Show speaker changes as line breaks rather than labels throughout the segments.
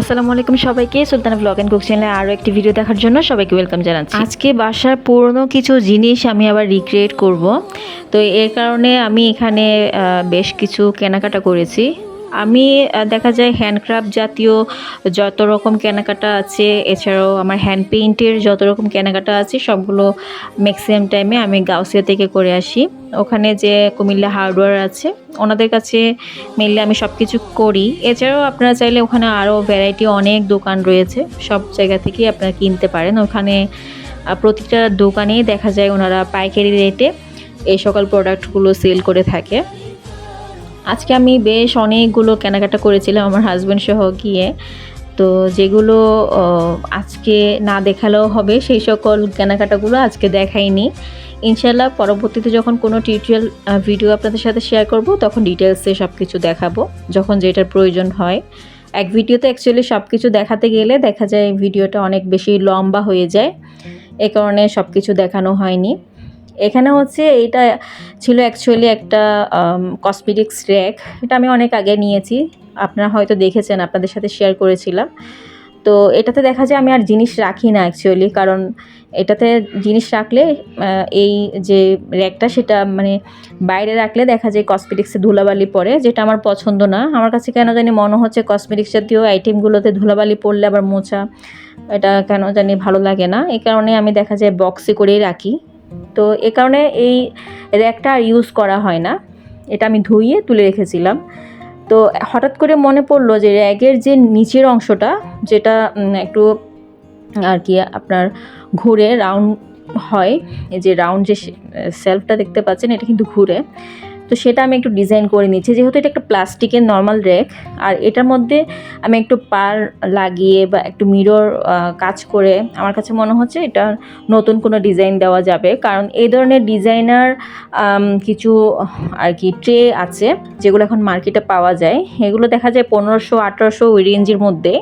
আসসালামু আলাইকুম সবাইকে। সুলতানা ব্লগ অ্যান্ড কুক চ্যানেলে আরও একটি ভিডিও দেখার জন্য সবাইকে ওয়েলকাম জানাচ্ছি। আজকে বাসার পুরনো কিছু জিনিস আমি আবার রিক্রিয়েট করব। তো এর কারণে আমি এখানে বেশ কিছু কেনাকাটা করেছি। আমি দেখা যায় হ্যান্ডক্রাফট জাতীয় যত রকম কেনাকাটা আছে, এছাড়াও আমার হ্যান্ড পেইন্টের যত রকম কেনাকাটা আছে, সবগুলো ম্যাক্সিমাম টাইমে আমি গাউসিয়া থেকে করে আসি। ওখানে যে কুমিল্লা হার্ডওয়্যার আছে, ওনাদের কাছে মেনলি আমি সব কিছু করি। এছাড়াও আপনারা চাইলে ওখানে আরও ভ্যারাইটি অনেক দোকান রয়েছে, সব জায়গা থেকেই আপনারা কিনতে পারেন। ওখানে প্রতিটা দোকানেই দেখা যায় ওনারা পাইকারি রেটে এই সকল প্রোডাক্টগুলো সেল করে থাকে। আজকে আমি বেশ অনেকগুলো কেনাকাটা করেছিলাম আমার হাজব্যান্ড সহ গিয়ে। তো যেগুলো আজকে না দেখালেও হবে, সেই সকল কেনাকাটাগুলো আজকে দেখাইনি। ইনশাল্লাহ পরবর্তীতে যখন কোনো টিউটোরিয়াল ভিডিও আপনাদের সাথে শেয়ার করব, তখন ডিটেলসে সব কিছু দেখাবো, যখন যেটার প্রয়োজন হয়। এক ভিডিওতে অ্যাকচুয়ালি সব কিছু দেখাতে গেলে দেখা যায় ভিডিওটা অনেক বেশি লম্বা হয়ে যায়। এ কারণে সব কিছু দেখানো হয়নি। এখানে হচ্ছে এইটা ছিল অ্যাকচুয়ালি একটা কসমেটিক্স র্যাক এটা আমি অনেক আগে নিয়েছি। আপনারা হয়তো দেখেছেন, আপনাদের সাথে শেয়ার করেছিলাম। তো এটাতে দেখা যায় আমি আর জিনিস রাখি না অ্যাকচুয়ালি কারণ এটাতে জিনিস রাখলে এই যে র্যাকটা সেটা মানে বাইরে রাখলে দেখা যায় কসমেটিক্সে ধুলাবালি পড়ে, যেটা আমার পছন্দ না। আমার কাছে কেন জানি মনে হচ্ছে কসমেটিক্স জাতীয় আইটেমগুলোতে ধুলাবালি পড়লে আবার মোছা, এটা কেন জানি ভালো লাগে না। এই কারণে আমি দেখা যায় বক্সে করেই রাখি। তো এ কারণে এই র্যাকটা আর ইউজ করা হয় না। এটা আমি ধুইয়ে তুলে রেখেছিলাম। তো হঠাৎ করে মনে পড়ল যে র্যাগের যে নিচের অংশটা, যেটা একটু, আর কি, আপনার ঘুরে, রাউন্ড হয়, এই যে রাউন্ড যে সেলফটা দেখতে পাচ্ছেন, এটা কিন্তু ঘুরে। তো সেটা আমি একটু ডিজাইন করে নিচ্ছি। যেহেতু এটা একটা প্লাস্টিকের নর্মাল র্যাক আর এটার মধ্যে আমি একটু পার লাগিয়ে বা একটু মিরর কাজ করে আমার কাছে মনে হচ্ছে এটা নতুন কোনো ডিজাইন দেওয়া যাবে। কারণ এই ধরনের ডিজাইনার কিছু, আর কি ট্রে আছে, যেগুলো এখন মার্কেটে পাওয়া যায়, এগুলো দেখা যায় পনেরোশো, আঠারোশো ওই রেঞ্জের মধ্যে।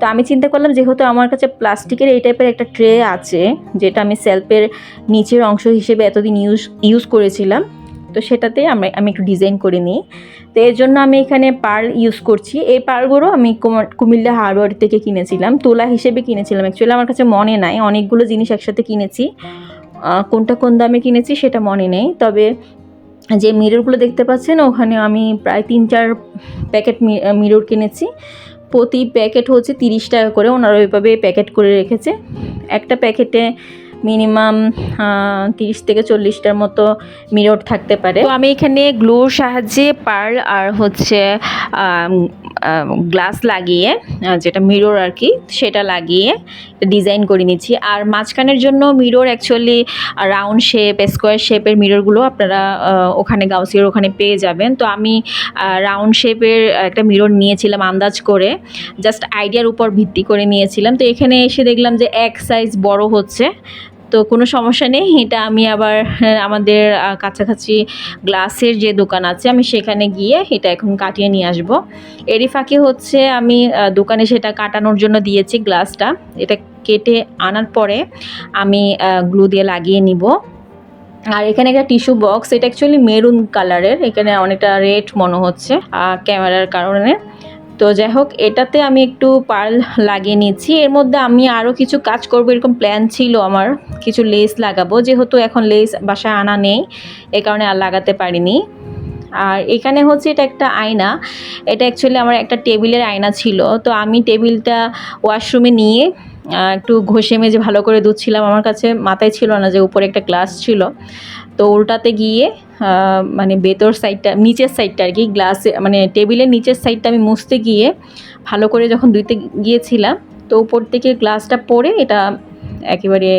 তো আমি চিন্তা করলাম যেহেতু আমার কাছে প্লাস্টিকের এই টাইপের একটা ট্রে আছে, যেটা আমি সেলফের নিচের অংশ হিসেবে এতদিন ইউজ ইউজ করেছিলাম তো সেটাতে আমি আমি একটু ডিজাইন করে নিই। তো এর জন্য আমি এখানে পার্ল ইউজ করছি। এই পার্লগুলো আমি কুমা- কুমিল্লা হার্ডওয়ার থেকে কিনেছিলাম। তোলা হিসেবে কিনেছিলাম। অ্যাকচুয়ালি আমার কাছে মনে নাই। অনেকগুলো জিনিস একসাথে কিনেছি। কোনটা কোন দামে কিনেছি সেটা মনে নেই। তবে যে মিররগুলো দেখতে পাচ্ছেন, ওখানে আমি প্রায় তিন, চার প্যাকেট মিরর কিনেছি। প্রতি প্যাকেট হচ্ছে তিরিশ টাকা করে। ওনারা ওইভাবে প্যাকেট করে রেখেছে। একটা প্যাকেটে মিনিমাম তিরিশ থেকে চল্লিশটার মতো মিরর থাকতে পারে। তো আমি এখানে গ্লুর সাহায্যে পার্ল আর হচ্ছে গ্লাস লাগিয়ে যেটা মিরর আর কি, সেটা লাগিয়ে ডিজাইন করে নিচ্ছি। আর মাঝখানের জন্য mirror actually round shape, square শেপের মিররগুলো আপনারা ওখানে গাউসিয়ার ওখানে পেয়ে যাবেন। তো আমি রাউন্ড শেপের একটা মিরর নিয়েছিলাম আন্দাজ করে, জাস্ট আইডিয়ার উপর ভিত্তি করে নিয়েছিলাম। তো এখানে এসে দেখলাম যে এক সাইজ বড় হচ্ছে তো কোনো সমস্যা নেই। এটা আমি আবার হ্যাঁ, আমাদের কাছাকাছি গ্লাসের যে দোকান আছে আমি সেখানে গিয়ে এটা এখন কাটিয়ে নিয়ে আসব। এরই ফাঁকে হচ্ছে আমি দোকানে সেটা কাটানোর জন্য দিয়েছি গ্লাসটা। এটা কেটে আনার পরে আমি গ্লু দিয়ে লাগিয়ে নিব। আর এখানে একটা টিস্যু বক্স এটা অ্যাকচুয়ালি মেরুন কালারের এখানে অনেকটা রেড মনে হচ্ছে ক্যামেরার কারণে। তো যাই হোক এটাতে আমি একটু পার্ল লাগিয়ে নিচ্ছি। এর মধ্যে আমি আরও কিছু কাজ করব, এরকম প্ল্যান ছিল আমার। কিছু লেস লাগাবো, যেহেতু এখন লেস বাসায় আনা নেই, এ কারণে আর লাগাতে পারিনি। আর এখানে হচ্ছে এটা একটা আয়না। এটা অ্যাকচুয়ালি আমার একটা টেবিলের আয়না ছিল। তো আমি টেবিলটা ওয়াশরুমে নিয়ে একটু ঘষে মেজে ভালো করে ধুচ্ছিলাম আমার কাছে। মাথায় ছিল না যে উপরে একটা গ্লাস ছিল। তো উল্টাতে গিয়ে মানে ভেতর সাইডটা, নিচের সাইডটা আর কি গ্লাসে মানে টেবিলের নিচের সাইডটা আমি মুছতে গিয়ে ভালো করে যখন ধুইতে গিয়েছিলাম, তো উপর থেকে গ্লাসটা পড়ে এটা একেবারে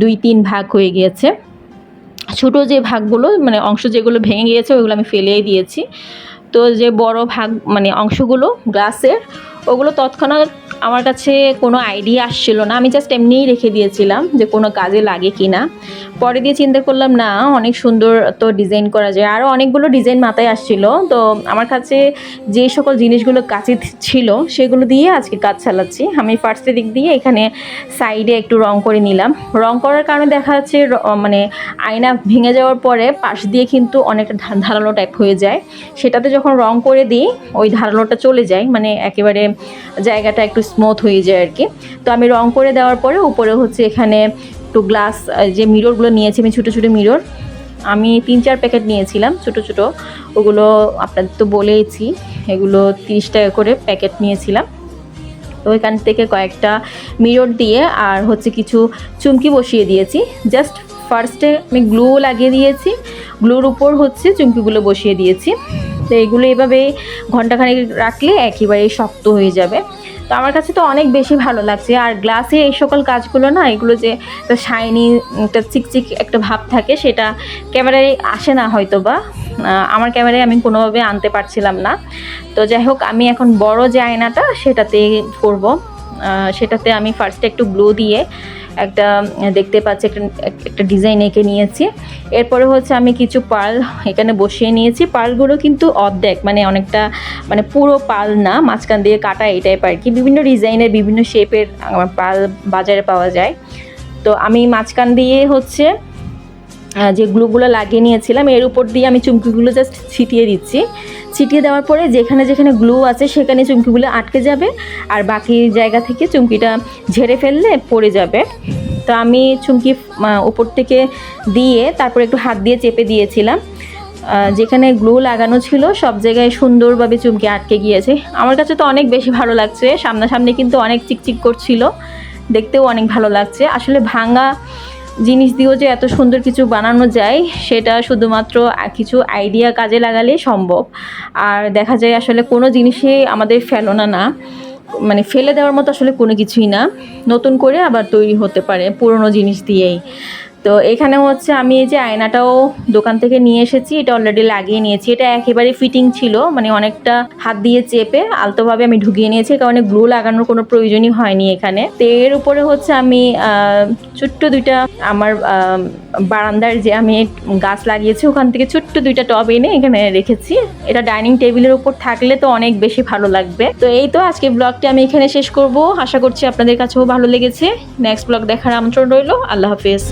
দুই তিন ভাগ হয়ে গিয়েছে। ছোটো যে ভাগগুলো মানে অংশ যেগুলো ভেঙে গিয়েছে ওইগুলো আমি ফেলেই দিয়েছি। তো যে বড় ভাগ মানে অংশগুলো গ্লাসের ওগুলো তৎক্ষণাৎ আমার কাছে কোনো আইডিয়া আসছিল না। আমি জাস্ট এমনিই রেখে দিয়েছিলাম যে কোনো কাজে লাগে কি না পরে দিয়ে চিন্তা করলাম, না, অনেক সুন্দর তো ডিজাইন করা যায়। আরও অনেকগুলো ডিজাইন মাথায় আসছিল। তো আমার কাছে যে সকল জিনিসগুলো কাছে ছিল সেগুলো দিয়ে আজকে কাজ চালাচ্ছি। আমি ফার্স্টের দিক দিয়ে এখানে সাইডে একটু রং করে নিলাম। রং করার কারণে দেখা যাচ্ছে মানে আয়না ভেঙে যাওয়ার পরে পাশ দিয়ে কিন্তু অনেকটা ধারালো টাইপ হয়ে যায়। সেটাতে যখন রং করে দিই, ওই ধারালোটা চলে যায়। মানে একেবারে জায়গাটা একটু স্মুথ হয়ে যায় আর কি। তো আমি রং করে দেওয়ার পরে উপরে হচ্ছে এখানে একটু গ্লাস যে মিররগুলো নিয়েছি, আমি ছোটো ছোটো মিরর আমি তিন চার প্যাকেট নিয়েছিলাম, ছোট ছোট। ওগুলো আপনাদের তো বলেইছি, এগুলো তিরিশ টাকা করে প্যাকেট নিয়েছিলাম। তো ওইখান থেকে কয়েকটা মিরর দিয়ে আর হচ্ছে কিছু চুমকি বসিয়ে দিয়েছি। জাস্ট ফার্স্টে আমি গ্লু লাগিয়ে দিয়েছি গ্লুর উপর হচ্ছে চুমকিগুলো বসিয়ে দিয়েছি। তো এগুলো এভাবে ঘন্টাখানেক রাখলে একেবারেই শক্ত হয়ে যাবে। তো আমার কাছে তো অনেক বেশি ভালো লাগছে। আর গ্লাসে এই সকল কাজগুলো না, এগুলো যে একটা শাইনি একটা চিকচিক একটা ভাব থাকে, সেটা ক্যামেরায় আসে না হয়তো বা আমার ক্যামেরায় আমি কোনোভাবে আনতে পারছিলাম না। তো যাই হোক, আমি এখন বড় যে আয়নাটা সেটাতে করব। সেটাতে আমি ফার্স্টে একটু গ্লো দিয়ে একটা, দেখতে পাচ্ছি একটা একটা ডিজাইন এঁকে নিয়েছি। এরপরে হচ্ছে আমি কিছু পাল এখানে বসিয়ে নিয়েছি। পালগুলো কিন্তু অর্ধেক মানে অনেকটা মানে পুরো পাল না, মাঝখান দিয়ে কাটা এই টাইপ আর কি। বিভিন্ন ডিজাইনের, বিভিন্ন শেপের পাল বাজারে পাওয়া যায়। তো আমি মাঝখান দিয়ে হচ্ছে যে গ্লুগুলো লাগিয়ে নিয়েছিলাম, এর উপর দিয়ে আমি চুমকিগুলো জাস্ট ছিটিয়ে দিচ্ছি। ছিটিয়ে দেওয়ার পরে যেখানে যেখানে গ্লু আছে, সেখানে চুমকিগুলো আটকে যাবে আর বাকি জায়গা থেকে চুমকিটা ঝেড়ে ফেললে পড়ে যাবে। তো আমি চুমকি উপর থেকে দিয়ে তারপর একটু হাত দিয়ে চেপে দিয়েছিলাম। যেখানে গ্লু লাগানো ছিল, সব জায়গায় সুন্দরভাবে চুমকি আটকে গিয়েছে। আমার কাছে তো অনেক বেশি ভালো লাগছে, সামনাসামনি কিন্তু অনেক চিকচিক করছিল, দেখতেও অনেক ভালো লাগছে। আসলে ভাঙা জিনিস দিয়েও যে এত সুন্দর কিছু বানানো যায়, সেটা শুধুমাত্র কিছু আইডিয়া কাজে লাগালে সম্ভব। আর দেখা যায় আসলে কোনো জিনিসই আমাদের ফেলনা না। মানে ফেলে দেওয়ার মতো আসলে কোনো কিছুই না। নতুন করে আবার তৈরি হতে পারে পুরনো জিনিস দিয়েই। তো এখানে হচ্ছে আমি এই যে আয়নাটাও দোকান থেকে নিয়ে এসেছি, এটা অলরেডি লাগিয়ে নিয়েছি। এটা একেবারে ফিটিং ছিল মানে অনেকটা হাত দিয়ে চেপে আলতোভাবে আমি ঢুকিয়ে নিয়েছি, কারণে গ্লু লাগানোর কোনো প্রয়োজনই হয়নি এখানে। তো এর উপরে হচ্ছে আমি ছোট্ট দুইটা আমার বারান্দার যে আমি গাছ লাগিয়েছি, ওখান থেকে ছোট্ট দুইটা টব এনে এখানে রেখেছি। এটা ডাইনিং টেবিলের উপর থাকলে তো অনেক বেশি ভালো লাগবে। তো এই তো আজকে ব্লগটি আমি এখানে শেষ করব। আশা করছি আপনাদের কাছেও ভালো লেগেছে। নেক্সট ব্লগ দেখার আমন্ত্রণ রইল। আল্লাহ হাফেজ।